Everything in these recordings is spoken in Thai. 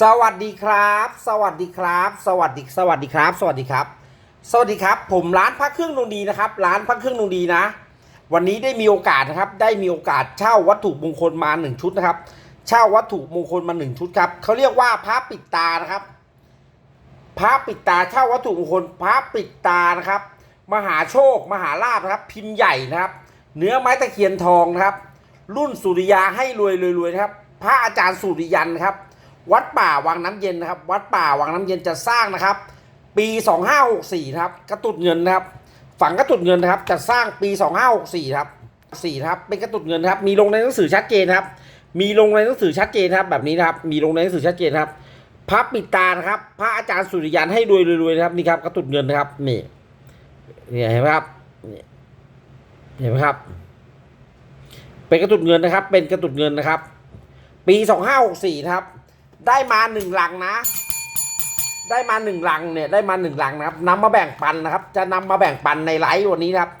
สวัสดีครับ สวัสดีครับ สวัสดี สวัสดีครับ สวัสดีครับ สวัสดีครับ ผมร้านพระเครื่องดวงดีนะครับ ร้านพระเครื่องดวงดีนะ วันนี้ได้มีโอกาสนะครับ ได้มีโอกาสเช่าวัตถุมงคลมาหนึ่งชุดนะครับ เช่าวัตถุมงคลมาหนึ่งชุดครับเขาเรียกว่าพระปิดตานะครับ พระปิดตาเช่าวัตถุมงคลพระปิดตานะครับ มหาโชค มหาลาภนะครับ พิมพ์ใหญ่นะครับ เนื้อไม้ตะเคียนทองนะครับ รุ่นสุริยาให้รวยรวยๆนะครับ พระอาจารย์สุริยันครับ วัดป่าวังน้ำเย็นนะครับ วัดป่าวังน้ำเย็นจะสร้างนะครับ ปี 2564นะครับกระตุดเงินนะครับ ฝังกระตุดเงินนะครับจะสร้างปี 2564ครับ4นะครับเป็นกระตุดเงินครับ มีลงในหนังสือชัดเจนครับ มีลงในหนังสือชัดเจนครับ แบบนี้นะครับ มีลงในหนังสือชัดเจนครับพระปิดตานะครับ พระอาจารย์สุริยันให้รวยรวยๆนะครับนี่ครับกระตุดเงินนะครับนี่นี่เห็นไหมครับเห็นไหมครับ เป็นกระตุดเงินนะครับ เป็นกระตุดเงินนะครับ ปี2564นะครับ ได้มาหนึ่งหลังนะ ได้มาหนึ่งหลังเนี่ยได้มาหนึ่งหลังนะครับนำมาแบ่งปันนะครับ จะนำมาแบ่งปันในไลฟ์วันนี้นะครับ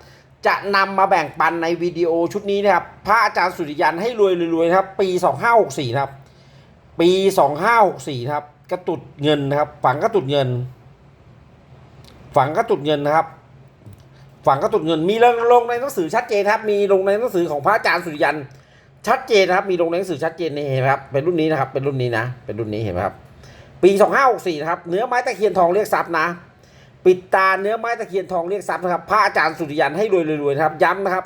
จะนำมาแบ่งปันในวิดีโอชุดนี้นะครับ พระอาจารย์สุริยันให้รวยรวยๆนะครับ ปี2564นะครับ ปี2564นะครับ กระตุดเงินนะครับ ฝังกระตุดเงิน ฝังกระตุดเงินนะครับฝังกระตุดเงินมีลงลงในหนังสือชัดเจนครับ มีลงในหนังสือของพระอาจารย์สุริยัน ชัดเจนนะครับ มีลงในหนังสือชัดเจนนี่เห็นไหมครับ เป็นรุ่นนี้นะครับ เป็นรุ่นนี้นะ เป็นรุ่นนี้เห็นไหมครับ ปี 2564นะครับ เนื้อไม้ตะเคียนทองเรียกทรัพย์นะ ปิดตาเนื้อไม้ตะเคียนทองเรียกทรัพย์นะครับ พระอาจารย์สุริยันให้รวยรวยๆนะครับ ย้ำนะครับ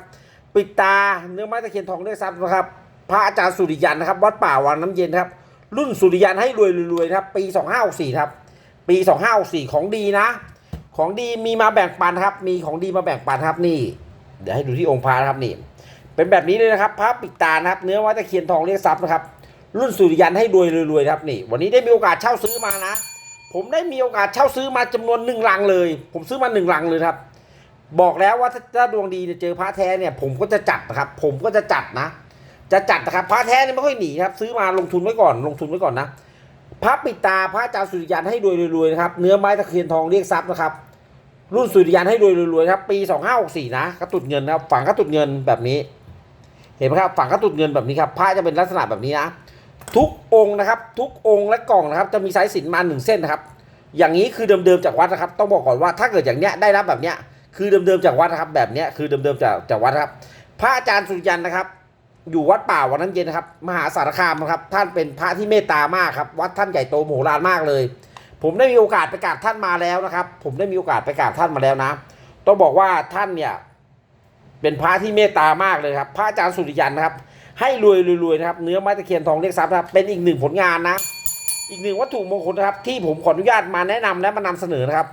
ปิดตาเนื้อไม้ตะเคียนทองเรียกทรัพย์นะครับ พระอาจารย์สุริยันนะครับ วัดป่าวังน้ำเย็นครับ รุ่นสุริยันให้รวยรวยๆนะครับ ปี 2564ครับ ปี 2564 ของดีนะ ของดีมีมาแบ่งปันครับ มีของดีมาแบ่งปันครับนี่ เดี๋ยวให้ดูที่องค์พระนะครับนี่ เป็นแบบนี้เลยนะครับพระปิดตานะครับ เนื้อไม้ตะเคียนทองเรียกทรัพย์นะครับ รุ่นสุริยันให้รวยรวยๆนะครับนี่ วันนี้ได้มีโอกาสเช่าซื้อมานะ ผมได้มีโอกาสเช่าซื้อมาจำนวนหนึ่งลังเลย ผมซื้อมาหนึ่งลังเลยครับ บอกแล้วว่าถ้าดวงดีเนี่ยเจอพระแท้เนี่ยผมก็จะจัดนะครับ ผมก็จะจัดนะ จะจัดนะครับพระแท้เนี่ยไม่ค่อยหนีครับซื้อมาลงทุนไว้ก่อนลงทุนไว้ก่อนนะพระปิดตาพระอาจารย์สุริยันให้รวยรวยๆนะครับเนื้อไม้ตะเคียนทองเรียกทรัพย์นะครับรุ่นสุริยันให้รวยรวยๆครับ ปี 2564 นะกระตุดเงินนะครับ ฝังกระตุดเงินแบบนี้ ห็นไหมครับฝังกระตุดเงินแบบนี้ครับพระจะเป็นลักษณะแบบนี้นะทุกองค์นะครับ ทุกองค์และกล่องนะครับ จะมีสายสินมาหนึ่งเส้นนะครับ อย่างนี้คือเดิมๆจากวัดนะครับ ต้องบอกก่อนว่าถ้าเกิดอย่างเนี้ยได้รับแบบเนี้ยคือเดิมๆจากวัดนะครับ แบบเนี้ยคือเดิมๆจากจากวัดครับ พระอาจารย์สุริยันนะครับ อยู่วัดป่าวันนั้นเย็นนะครับ มหาสารคามนะครับ ท่านเป็นพระที่เมตตามากครับ วัดท่านใหญ่โตโมโหลานมากเลย ผมได้มีโอกาสไปกราบท่านมาแล้วนะครับ ผมได้มีโอกาสไปกราบท่านมาแล้วนะ ต้องบอกว่าท่านเนี่ย เป็นพระที่เมตตามากเลยครับ พระอาจารย์สุริยันนะครับ ให้รวยรวยนะครับ เนื้อไม้ตะเคียนทองเรียกทรัพย์นะครับ เป็นอีกหนึ่งผลงานนะ อีกหนึ่งวัตถุมงคลนะครับ ที่ผมขออนุญาตมาแนะนำและมานำเสนอนะครับ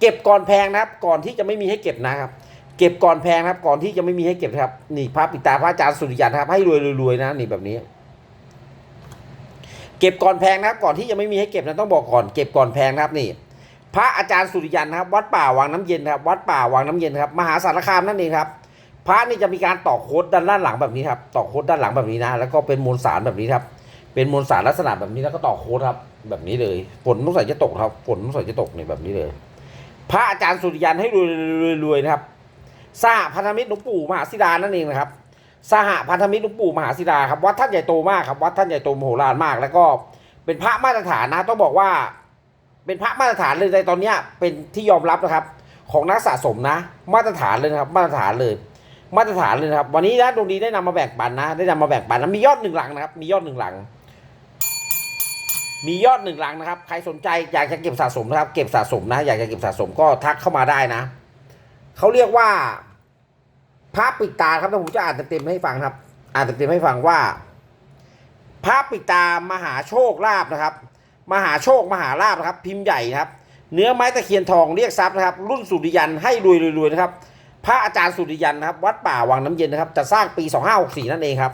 เก็บก่อนแพงนะครับ ก่อนที่จะไม่มีให้เก็บนะครับ เก็บก่อนแพงครับ ก่อนที่จะไม่มีให้เก็บครับ นี่พระปิตาพระอาจารย์สุริยันครับ ให้รวยรวยนะนี่แบบนี้ เก็บก่อนแพงนะครับ ก่อนที่จะไม่มีให้เก็บนะต้องบอกก่อน เก็บก่อนแพงนะครับนี่พระอาจารย์สุริยันครับ วัดป่าวังน้ำเย็นครับ วัดป่าวังน้ำเย็นครับ มหาสารคามนั่นเองครับ พระนี่จะมีการต่อโคดด้านด้านหลังแบบนี้ครับ ต่อโคดด้านหลังแบบนี้นะ แล้วก็เป็นมวลสารแบบนี้ครับ เป็นมวลสารลักษณะแบบนี้แล้วก็ต่อโคดครับ แบบนี้เลย ฝนต้องใส่จะตกครับ ฝนต้องใส่จะตกเนี่ยแบบนี้เลย พระอาจารย์สุริยันให้รวยรวยรวยนะครับ สหพันธมิตรหลวงปู่มหาศิลานั่นเองนะครับสหพันธมิตรหลวงปู่มหาศิลาครับวัดท่านใหญ่โตมากครับวัดท่านใหญ่โตมโหฬารมาก แล้วก็เป็นพระมาตรฐานนะต้องบอกว่า เป็นพระมาตรฐานเลยในตอนเนี้ยเป็นที่ยอมรับนะครับ ของนักสะสมนะ มาตรฐานเลยนะครับ มาตรฐานเลย มาตรฐานเลยนะครับ วันนี้นะดวงดีได้นำมาแบ่งปันนะ ได้นำมาแบ่งปันนะมียอดหนึ่งหลังนะครับ มียอดหนึ่งหลัง มียอดหนึ่งหลังนะครับ ใครสนใจอยากจะเก็บสะสมนะครับ เก็บสะสมนะ อยากจะเก็บสะสมก็ทักเข้ามาได้นะเขาเรียกว่าพระปิดตาครับแต่ผมจะอ่านเต็มๆให้ฟังครับ อ่านเต็มๆให้ฟังว่าพระปิดตามหาโชคลาภนะครับ มหาโชคมหาลาภนะครับ พิมพ์ใหญ่นะครับ เนื้อไม้ตะเคียนทองเรียกทรัพย์นะครับ รุ่นสุริยันให้รวยรวยๆนะครับ พระอาจารย์สุริยันนะครับ วัดป่าวังน้ำเย็นนะครับจะสร้างปี 2564 นั่นเองครับ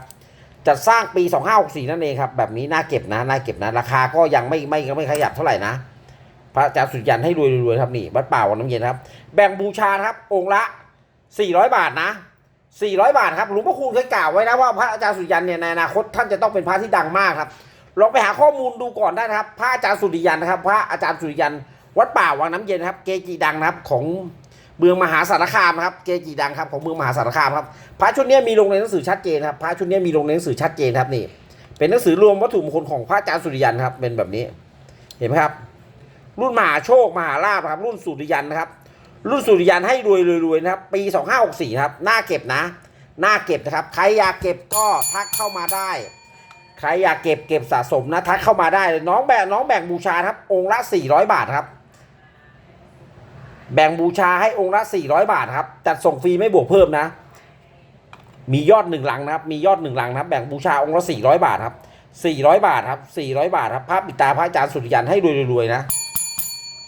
จะสร้างปี 2564 นั่นเองครับ แบบนี้น่าเก็บนะน่าเก็บนะ ราคาก็ยังไม่ไม่ไม่ขยับเท่าไหร่นะ พระอาจารย์สุริยันให้รวยรวยๆครับนี่วัดป่าวังน้ำเย็นครับ แบ่งบูชาครับ องค์ละ 400 บาทนะ400 บาทครับหลวงพ่อคูณเคยกล่าวไว้นะว่าพระอาจารย์สุริยันเนี่ยในอนาคตท่านจะต้องเป็นพระที่ดังมากครับลองไปหาข้อมูลดูก่อนได้นะครับ พระอาจารย์สุริยันนะครับ พระอาจารย์สุริยัน วัดป่าวังน้ำเย็นครับ เกจิดังนะครับของ เมืองมหาสารคามนะครับเกจิดังครับของเมืองมหาสารคามครับพระชุดนี้มีลงในหนังสือชัดเจนครับพระชุดนี้มีลงในหนังสือชัดเจนครับนี่เป็นหนังสือรวมวัตถุมงคลของพระอาจารย์สุริยันครับเป็นแบบนี้ เห็นไหมครับ รุ่นมหาโชคมหาลาภครับ รุ่นสุริยันนะครับ รุ่นสุริยันให้รวยรวยนะครับ ปี2564ครับหน้าเก็บนะหน้าเก็บนะครับ ใครอยากเก็บก็ทักเข้ามาได้ ใครอยากเก็บเก็บสะสมนะทักเข้ามาได้เลยน้องแบ่งน้องแบ่งบูชาครับ องค์ละ400บาทครับ แบ่งบูชาให้องค์ละ 400 บาทครับจัดส่งฟรีไม่บวกเพิ่มนะ มียอดหนึ่งหลังนะครับ มียอดหนึ่งหลังนะครับ แบ่งบูชาองค์ละ 400 บาทครับ400 บาทครับ400 บาทครับภาพปิดตาพระอาจารย์สุริยันให้รวยๆนะ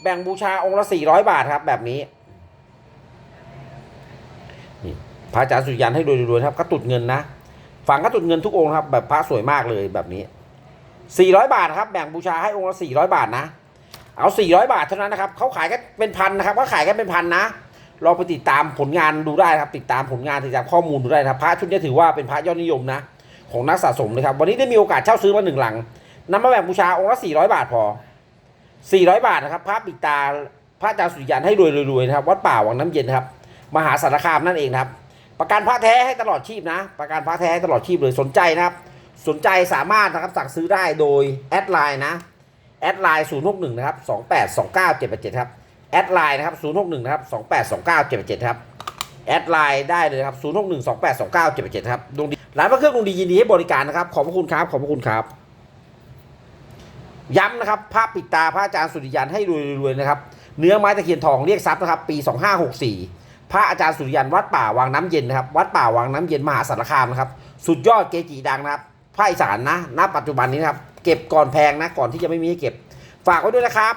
แบ่งบูชาองค์ละ 400 บาทครับ แบบนี้นี่พระอาจารย์สุริยันให้รวยๆครับกระตุดเงินนะฝังกระตุดเงินทุกองค์ครับ แบบพระสวยมากเลยแบบนี้ 400 บาทครับ แบ่งบูชาให้องค์ละ 400 บาทนะ เอา 400 บาทเท่านั้นนะครับเขาขายกันเป็นพันนะครับเขาขายกันเป็นพันนะลองไปติดตามผลงานดูได้ครับ ติดตามผลงานติดตามข้อมูลดูได้นะครับพระชุดนี้ถือว่าเป็นพระยอดนิยมนะ ของนักสะสมเลยครับ วันนี้ได้มีโอกาสเช่าซื้อมาหนึ่งหลังนำมาแบ่งบูชาองค์ละ400 บาทพอ 400 บาทนะครับพระปิดตาพระอาจารย์สุริยันให้รวยๆนะครับ วัดป่าวังน้ำเย็นนะครับ มหาสารคามนั่นเองครับ ประกันพระแท้ให้ตลอดชีพนะ ประกันพระแท้ให้ตลอดชีพเลยสนใจนะครับ สนใจสามารถนะครับสั่งซื้อได้โดยแอดไลน์นะ แอดไลน์061นะครับ2829 787ครับแอดไลน์นะครับ061นะครับ2829 787ครับแอดไลน์ได้เลยครับ061 2829 787ครับดวงดีร้านพระเครื่องดวงดียินดีให้บริการนะครับขอบพระคุณครับขอบพระคุณครับ ย้ำนะครับภาพปิดตาพระอาจารย์สุริยันให้รวยๆนะครับเนื้อไม้ตะเคียนทองเรียกทรัพย์นะครับ ปี 2564 พระอาจารย์สุริยันวัดป่าวังน้ำเย็นนะครับ วัดป่าวังน้ำเย็นมหาสารคามนะครับ สุดยอดเกจิดังนะครับภาคอีสานนะณปัจจุบันนี้นะครับ เก็บก่อนแพงนะ ก่อนที่จะไม่มีให้เก็บ ฝากไว้ด้วยนะครับ